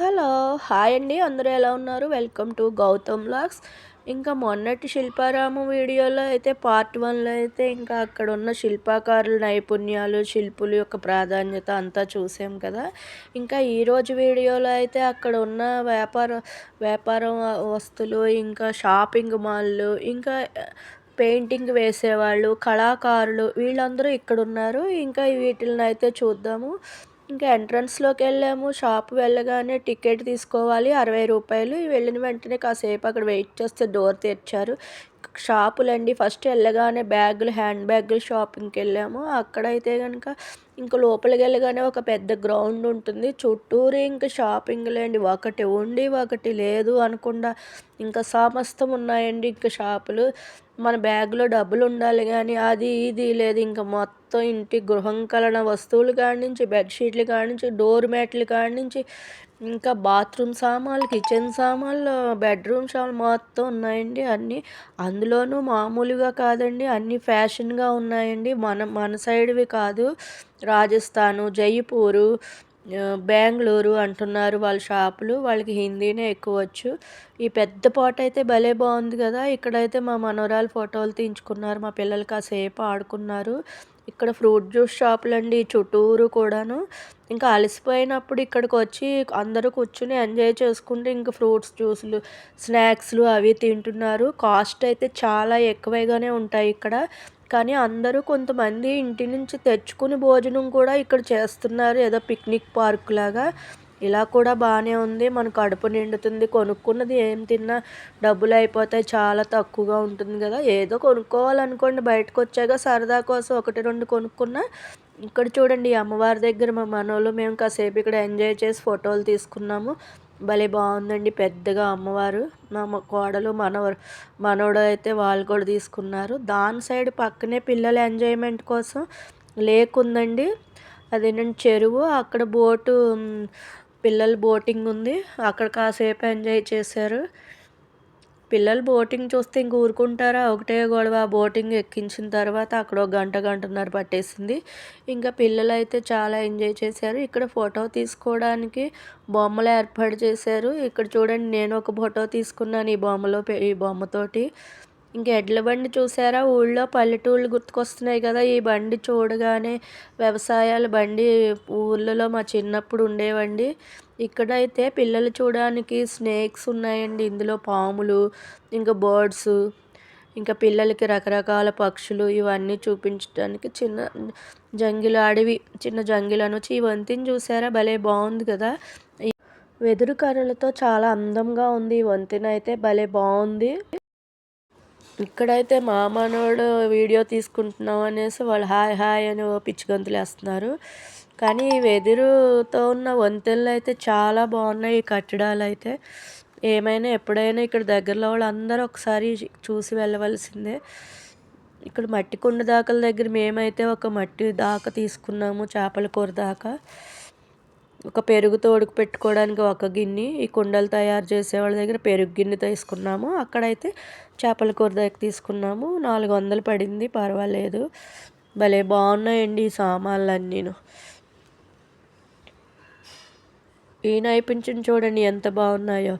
Hello hi అండి. అందరూ ఎలా ఉన్నారు? వెల్కమ్ టు గౌతమ్ లాక్స్ ఇంకా మొన్నటి శిల్పారాము వీడియోలో అయితే పార్ట్ వన్లో అయితే ఇంకా అక్కడ ఉన్న శిల్పాకారుల నైపుణ్యాలు శిల్పుల యొక్క ప్రాధాన్యత అంతా చూసాం కదా. ఇంకా ఈరోజు వీడియోలో అయితే అక్కడ ఉన్న వ్యాపార వ్యాపారం వస్తువులు ఇంకా షాపింగ్ మాల్లు ఇంకా పెయింటింగ్ వేసేవాళ్ళు కళాకారులు వీళ్ళందరూ ఇక్కడ ఉన్నారు ఇంకా వీటిని అయితే చూద్దాము. ఇంకా ఎంట్రన్స్లోకి వెళ్ళాము షాప్ వెళ్ళగానే టికెట్ తీసుకోవాలి. అరవై రూపాయలు. వెళ్ళిన వెంటనే కాసేపు అక్కడ వెయిట్ చేస్తే డోర్ తెరిచారు. షాపులండి. ఫస్ట్ వెళ్ళగానే బ్యాగులు హ్యాండ్ బ్యాగులు షాపింగ్కి వెళ్ళాము అక్కడైతే కనుక ఇంక లోపలికి వెళ్ళగానే ఒక పెద్ద గ్రౌండ్ ఉంటుంది. చుట్టూరు ఇంకా షాపింగ్లేండి. ఒకటి ఉండి ఒకటి లేదు అనకుండా ఇంకా సమస్తం ఉన్నాయండి ఇంకా షాపులు. మన బ్యాగ్లో డబ్బులు ఉండాలి కానీ అది ఇది లేదు. ఇంకా మొత్తం ఇంటి గృహంకలన వస్తువులు కాడి నుంచి బెడ్షీట్లు కాడి నుంచి డోర్ మ్యాట్లు కాడి నుంచి ఇంకా బాత్రూమ్ సామాన్లు కిచెన్ సామాన్లు బెడ్రూమ్ సామాన్లు మొత్తం ఉన్నాయండి అన్నీ. అందులోనూ మామూలుగా కాదండి అన్నీ ఫ్యాషన్గా ఉన్నాయండి. మన మన సైడ్వి కాదు. రాజస్థాను జైపూరు బెంగళూరు అంటున్నారు వాళ్ళ షాపులు. వాళ్ళకి హిందీనే ఎక్కువ వచ్చు. ఈ పెద్ద పాట అయితే భలే బాగుంది కదా. ఇక్కడైతే మా మనోరాలు ఫోటోలు తీయించుకున్నారు. మా పిల్లలు కాసేపు ఆడుకున్నారు. ఇక్కడ ఫ్రూట్ జ్యూస్ షాపులు అండి చుట్టూరు కూడాను. ఇంకా అలసిపోయినప్పుడు ఇక్కడికి వచ్చి అందరూ కూర్చుని ఎంజాయ్ చేసుకుంటే ఇంకా ఫ్రూట్స్ జ్యూస్లు స్నాక్స్లు అవి తింటున్నారు. కాస్ట్ అయితే చాలా ఎక్కువగానే ఉంటాయి ఇక్కడ. కానీ అందరూ కొంతమంది ఇంటి నుంచి తెచ్చుకుని భోజనం కూడా ఇక్కడ చేస్తున్నారు. ఏదో పిక్నిక్ పార్క్ లాగా. ఇలా కూడా బాగానే ఉంది. మన కడుపు నిండుతుంది. కొనుక్కున్నది ఏం తిన్నా డబ్బులు అయిపోతాయి. చాలా తక్కువగా ఉంటుంది కదా. ఏదో కొనుక్కోవాలనుకోండి. బయటకు వచ్చాక సరదా కోసం ఒకటి రెండు కొనుక్కున్నా ఇక్కడ చూడండి అమ్మవారి దగ్గర మా మనోళ్ళు మేము కాసేపు ఇక్కడ ఎంజాయ్ చేసి ఫోటోలు తీసుకున్నాము. భలే బాగుందండి. పెద్దగా అమ్మవారు. మా కోడలు మనవరు మనవడు అయితే వాళ్ళు కూడా తీసుకున్నారు. దాని సైడ్ పక్కనే పిల్లల ఎంజాయ్మెంట్ కోసం లేక్ ఉందండి. అదేంటంటే చెరువు. అక్కడ బోటు పిల్లలు బోటింగ్ ఉంది. అక్కడ కాసేపు ఎంజాయ్ చేశారు. పిల్లలు బోటింగ్ చూస్తే ఇంక ఊరుకుంటారా? ఒకటే గొడవ. బోటింగ్ ఎక్కించిన తర్వాత అక్కడ ఒక గంట గంటన్నర పట్టేసింది. ఇంకా పిల్లలు అయితే చాలా ఎంజాయ్ చేశారు. ఇక్కడ ఫోటో తీసుకోవడానికి బొమ్మలు ఏర్పాటు చేశారు. ఇక్కడ చూడండి నేను ఒక ఫోటో తీసుకున్నాను ఈ బొమ్మలో ఈ బొమ్మతోటి ఇంకా ఎడ్ల బండి చూసారా? ఊళ్ళో పల్లెటూళ్ళు గుర్తుకొస్తున్నాయి కదా ఈ బండి చూడగానే వ్యవసాయాల బండి ఊళ్ళలో మా చిన్నప్పుడు ఉండేవండి. ఇక్కడైతే పిల్లలు చూడడానికి స్నేక్స్ ఉన్నాయండి ఇందులో పాములు ఇంకా బర్డ్స్ ఇంకా పిల్లలకి రకరకాల పక్షులు ఇవన్నీ చూపించడానికి చిన్న జంగిల అడవి చిన్న జంగిల్ అనొచ్చి ఈ వంతిని చూసారా? భలే బాగుంది కదా. వెదురు కర్రలతో చాలా అందంగా ఉంది ఈ వంతెన అయితే భలే బాగుంది. ఇక్కడైతే మా మనోడు వీడియో తీసుకుంటున్నాం అనేసి వాళ్ళు హాయ్ హాయ్ అని పిచ్చి గంతులు వేస్తున్నారు కానీ వెదురుతో ఉన్న వంతెనలు అయితే చాలా బాగున్నాయి ఈ కట్టడాలు అయితే. ఏమైనా ఎప్పుడైనా ఇక్కడ దగ్గరలో వాళ్ళందరూ ఒకసారి చూసి వెళ్ళవలసిందే. ఇక్కడ మట్టి కుండ దాకల దగ్గర మేమైతే ఒక మట్టి దాకా తీసుకున్నాము చేపల కూర దాకా. ఒక పెరుగు తోడుకు పెట్టుకోవడానికి ఒక గిన్నె ఈ కుండలు తయారు చేసే వాళ్ళ దగ్గర పెరుగు గిన్నె తీసుకున్నాము. అక్కడైతే చేపల కూర దగ్గర తీసుకున్నాము. నాలుగు వందలు పడింది పర్వాలేదు. భలే బాగున్నాయండి ఈ సామాన్లు అన్నీను ఈ నైపుణ్యం చూడండి ఎంత బాగున్నాయో.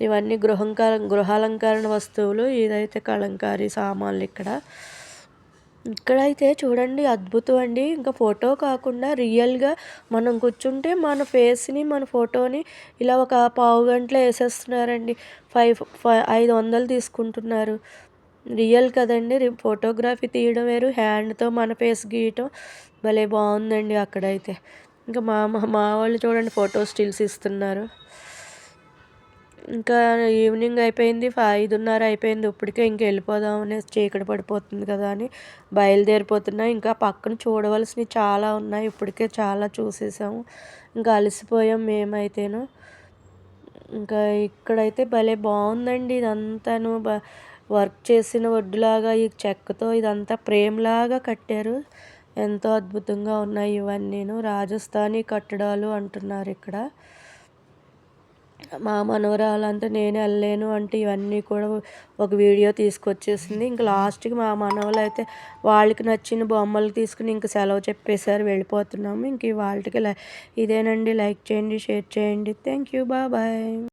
ఇవన్నీ గృహంకార గృహాలంకరణ వస్తువులు. ఇదైతే కలంకారీ సామాన్లు ఇక్కడ. ఇక్కడైతే చూడండి అద్భుతం అండి. ఇంకా ఫోటో కాకుండా రియల్గా మనం కూర్చుంటే మన ఫేస్ని మన ఫోటోని ఇలా ఒక పావు గంటలో వేసేస్తున్నారండి. ఫైవ్ ఫైవ్ ఐదు వందలు తీసుకుంటున్నారు. రియల్ కదండి ఫోటోగ్రఫీ తీయడం వేరు హ్యాండ్తో మన ఫేస్ గీయటం. భలే బాగుందండి అక్కడైతే. ఇంకా మా మా వాళ్ళు చూడండి ఫోటో స్టిల్స్ ఇస్తున్నారు. ఇంకా ఈవినింగ్ అయిపోయింది ఐదున్నర అయిపోయింది. ఇప్పటికే ఇంక వెళ్ళిపోదాం అనేసి చీకటి పడిపోతుంది కదా అని బయలుదేరిపోతున్నాయి ఇంకా పక్కన చూడవలసినవి చాలా ఉన్నాయి. ఇప్పటికే చాలా చూసేసాము. ఇంకా అలసిపోయాం మేమైతేను. ఇంకా ఇక్కడైతే భలే బాగుందండి ఇదంతాను. బ వర్క్ చేసిన వడ్డులాగా ఈ చెక్కతో ఇదంతా ప్రేమ్లాగా కట్టారు. ఎంతో అద్భుతంగా ఉన్నాయి ఇవన్నీను. రాజస్థానీ కట్టడాలు అంటున్నారు ఇక్కడ. మా మనవరాలంతా నేను వెళ్ళలేను అంటే ఇవన్నీ కూడా ఒక వీడియో తీసుకొచ్చేసింది. ఇంకా లాస్ట్కి మా మనవలు అయితే వాళ్ళకి నచ్చిన బొమ్మలు తీసుకుని ఇంక సెలవు చెప్పేశారు వెళ్ళిపోతున్నాము. ఇంక వాళ్ళకి ఇదేనండి. లైక్ చేయండి షేర్ చేయండి. Thank you. బాయ్.